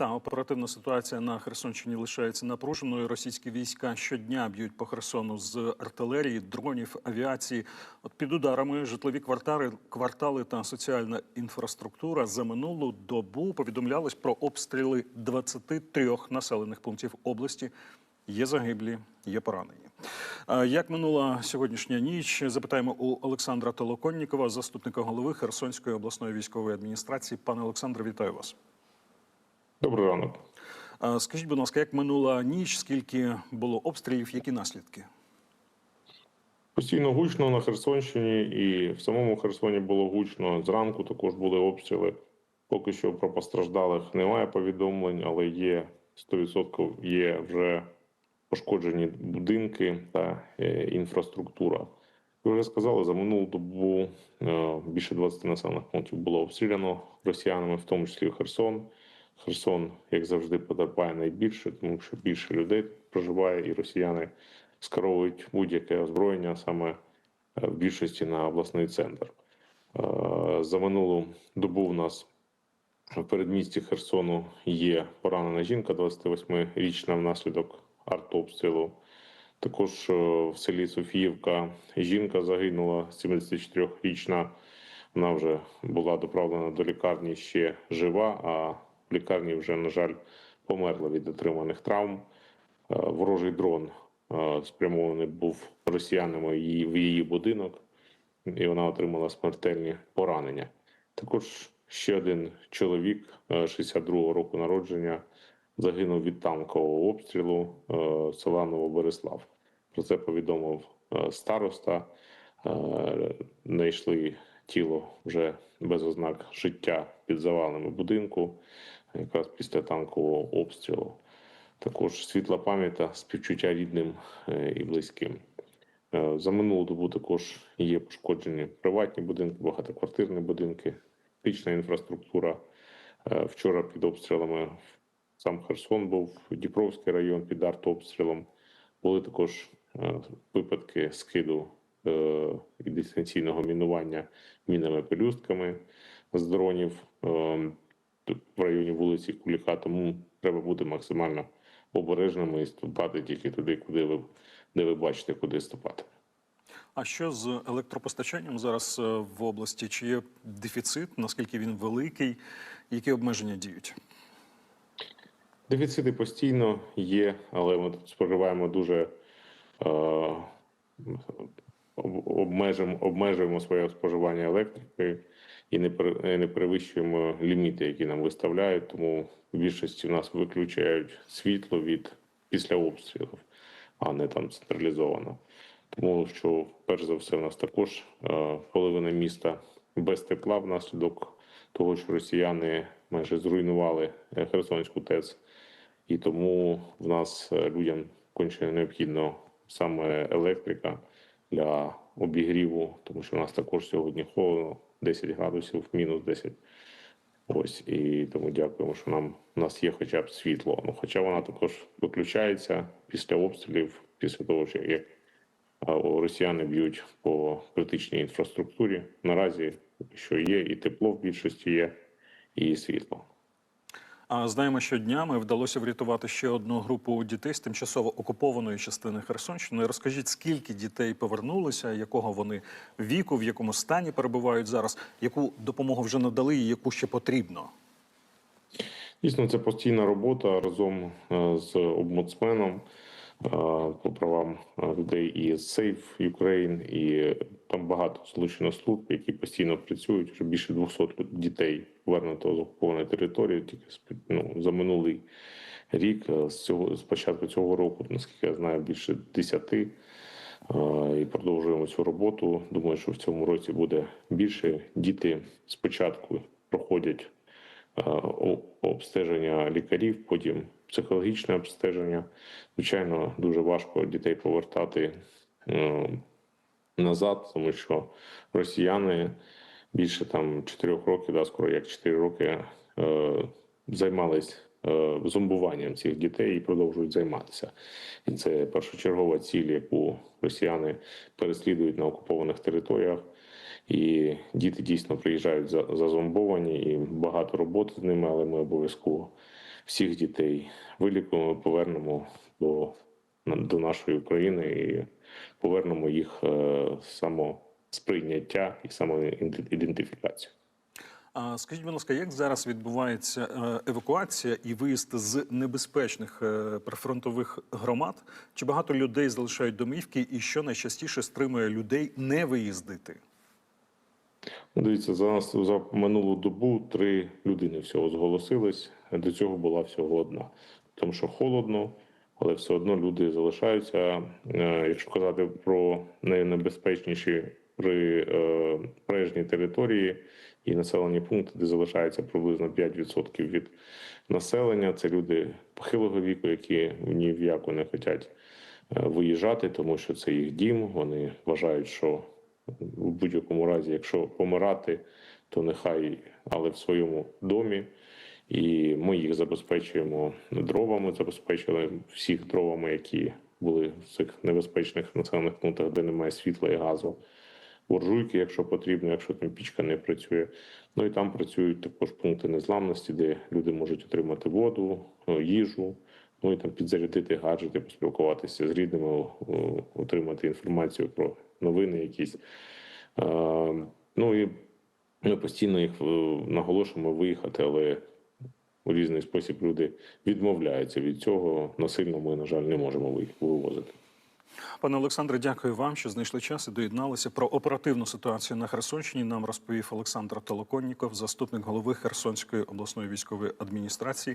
Та оперативна ситуація на Херсонщині лишається напруженою. Російські війська щодня б'ють по Херсону з артилерії, дронів, авіації. От під ударами житлові квартали, квартали та соціальна інфраструктура за минулу добу повідомлялось про обстріли 23 населених пунктів області. Є загиблі, є поранені. Як минула сьогоднішня ніч? Запитаємо у Олександра Толоконнікова, заступника голови Херсонської обласної військової адміністрації. Пане Олександре, вітаю вас. Добрий ранок. Скажіть, будь ласка, як минула ніч? Скільки було обстрілів? Які наслідки? Постійно гучно на Херсонщині, і в самому Херсоні було гучно. Зранку також були обстріли. Поки що про постраждалих немає повідомлень, але є 100% є вже пошкоджені будинки та е, інфраструктура. Ви вже сказали, за минулу добу е, більше 20 населених пунктів було обстріляно росіянами, в тому числі Херсон. Херсон, як завжди, потерпає найбільше, тому що більше людей проживає, і росіяни скеровують будь-яке озброєння саме е, в більшості на обласний центр. Е, За минулу добу в нас в передмісті Херсону є поранена жінка, 28-річна внаслідок артобстрілу. Також е, в селі Софіївка жінка загинула, 74-річна. Вона вже була доправлена до лікарні ще жива, а лікарні вже, на жаль, померла від отриманих травм. Е, Ворожий дрон е, спрямований був росіянами в її будинок, і вона отримала смертельні поранення. Також ще один чоловік е, 62-го року народження загинув від танкового обстрілу е, села Новобереслав. Про це повідомив е, староста. Е, Знайшли тіло вже без ознак життя під завалами будинку, якраз після танкового обстрілу. Також світла пам'ять та співчуття рідним е, і близьким. Е, За минулу добу також є пошкоджені приватні будинки, багатоквартирні будинки, критична інфраструктура. Е, Вчора під обстрілами сам Херсон був, Дніпровський район під артобстрілом. Були також випадки скиду і дистанційного мінування мінами пелюстками з дронів е, тут в районі вулиці Куліка. Тому треба бути максимально обережними і ступати тільки туди, куди ви де ви бачите, куди ступати. А що з електропостачанням зараз е, в області? Чи є дефіцит? Наскільки він великий? Які обмеження діють? Дефіцити постійно є, але ми тут споживаємо дуже е, обмежуємо, обмежуємо своє споживання електрики і не, не перевищуємо ліміти, які нам виставляють. Тому в більшості в нас виключають світло від після обстрілів, а не там централізовано. Тому що, перш за все, в нас також е, половина міста без тепла внаслідок того, що росіяни майже зруйнували е, Херсонську ТЕЦ. І тому в нас е, людям конче необхідно саме електрика для обігріву, тому що в нас також сьогодні холодно, 10 градусів, мінус 10. Ось і тому дякуємо, що нам у нас є хоча б світло. Ну, хоча вона також виключається після обстрілів, після того, як росіяни б'ють по критичній інфраструктурі. Наразі що є, і тепло в більшості є, і світло. А знаємо, що днями вдалося врятувати ще одну групу дітей з тимчасово окупованої частини Херсонщини. Розкажіть, скільки дітей повернулися, якого вони віку, в якому стані перебувають зараз, яку допомогу вже надали і яку ще потрібно? Дійсно, це постійна робота разом е, з омбудсменом е, по правам е, людей і Safe Ukraine, і там багато залучено служб, які постійно працюють. Вже більше 200 дітей повернуто з окупованої території тільки ну, за минулий рік. Е, З цього з початку цього року, наскільки я знаю, більше 10. Е, І продовжуємо цю роботу. Думаю, що в цьому році буде більше. Діти спочатку проходять е, обстеження лікарів, потім психологічне обстеження. Звичайно, дуже важко дітей повертати е, назад, тому що росіяни більше там 4 років, да, скоро як 4 роки, е, займались е, зомбуванням цих дітей і продовжують займатися. І це першочергова ціль, яку росіяни переслідують на окупованих територіях. І діти дійсно приїжджають за- зазомбовані, і багато роботи з ними, але ми обов'язково всіх дітей вилікуємо, повернемо до, до нашої України і повернемо їх е, самосприйняття і самоідентифікацію. А скажіть, будь ласка, як зараз відбувається е, евакуація і виїзд з небезпечних е, прифронтових громад? Чи багато людей залишають домівки, і що найчастіше стримує людей не виїздити? Ну, Дивіться, за нас за минулу добу три людини всього зголосились. До цього була всього одна. Тому що холодно, але все одно люди залишаються. Е, Якщо казати про найнебезпечніші при е, прежній території і населені пункти, де залишається приблизно 5% від населення, це люди похилого віку, які ні в яку не хочуть е, виїжджати, тому що це їх дім. Вони вважають, що в будь-якому разі, якщо помирати, то нехай, але в своєму домі. І ми їх забезпечуємо дровами, забезпечили всіх дровами, які були в цих небезпечних населених пунктах, де немає світла і газу. Буржуйки, якщо потрібно, якщо там пічка не працює. Ну і там працюють також пункти незламності, де люди можуть отримати воду, е, їжу, ну і там підзарядити гаджети, поспілкуватися з рідними, отримати інформацію про новини якісь. Е, Ну і ми постійно їх е, наголошуємо виїхати, але у різний спосіб люди відмовляються від цього. Насильно ми, на жаль, не можемо вивозити. Пане Олександре, дякую вам, що знайшли час і доєдналися. Про оперативну ситуацію на Херсонщині нам розповів Олександр Толоконніков, заступник голови Херсонської обласної військової адміністрації.